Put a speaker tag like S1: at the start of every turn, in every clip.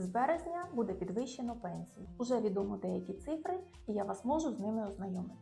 S1: З березня буде підвищено пенсії. Уже відомо деякі цифри, і я вас можу з ними ознайомити.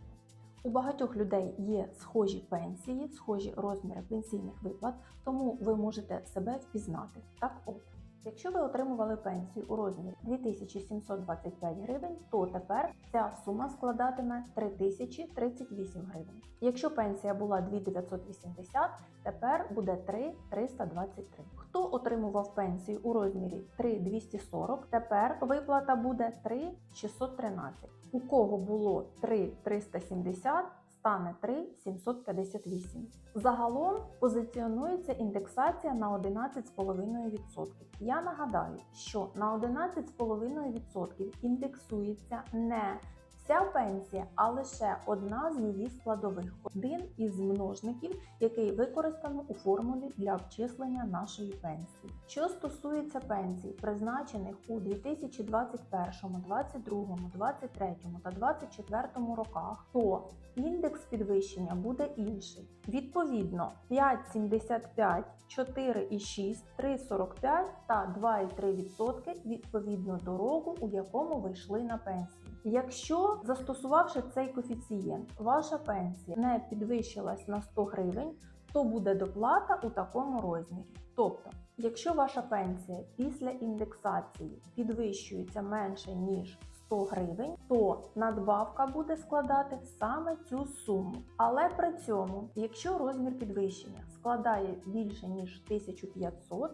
S1: У багатьох людей є схожі пенсії, схожі розміри пенсійних виплат, тому ви можете себе впізнати. Так от. Якщо ви отримували пенсію у розмірі 2725 гривень, то тепер ця сума складатиме 3038 гривень. Якщо пенсія була 2980, тепер буде 3323. Хто отримував пенсію у розмірі 3240, тепер виплата буде 3613. У кого було 3370, стане 3,758. Загалом позиціонується індексація на 11,5%. Я нагадаю, що на 11,5% індексується не вся пенсія, а лише одна з її складових, один із множників, який використано у формулі для обчислення нашої пенсії. Що стосується пенсій, призначених у 2021, 2022, 2023 та 2024 роках, то індекс підвищення буде інший. Відповідно, 5,75, 4,6, 3,45 та 2,3% відповідно до року, у якому ви йшли на пенсію. Якщо застосувавши цей коефіцієнт, ваша пенсія не підвищилась на 100 гривень, то буде доплата у такому розмірі. Тобто, якщо ваша пенсія після індексації підвищується менше ніж 100 гривень, то надбавка буде складати саме цю суму. Але при цьому, якщо розмір підвищення складає більше ніж 1500,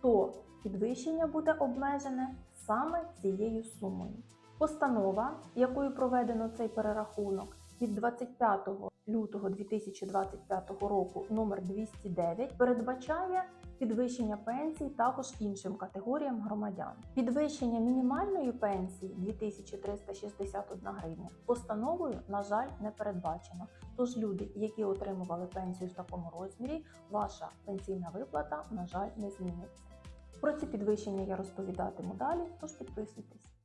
S1: то підвищення буде обмежене саме цією сумою. Постанова, якою проведено цей перерахунок від 25 лютого 2025 року номер 209 передбачає підвищення пенсій також іншим категоріям громадян. Підвищення мінімальної пенсії 2361 гривня постановою, на жаль, не передбачено. Тож люди, які отримували пенсію в такому розмірі, ваша пенсійна виплата, на жаль, не зміниться. Про ці підвищення я розповідатиму далі, тож підписуйтесь.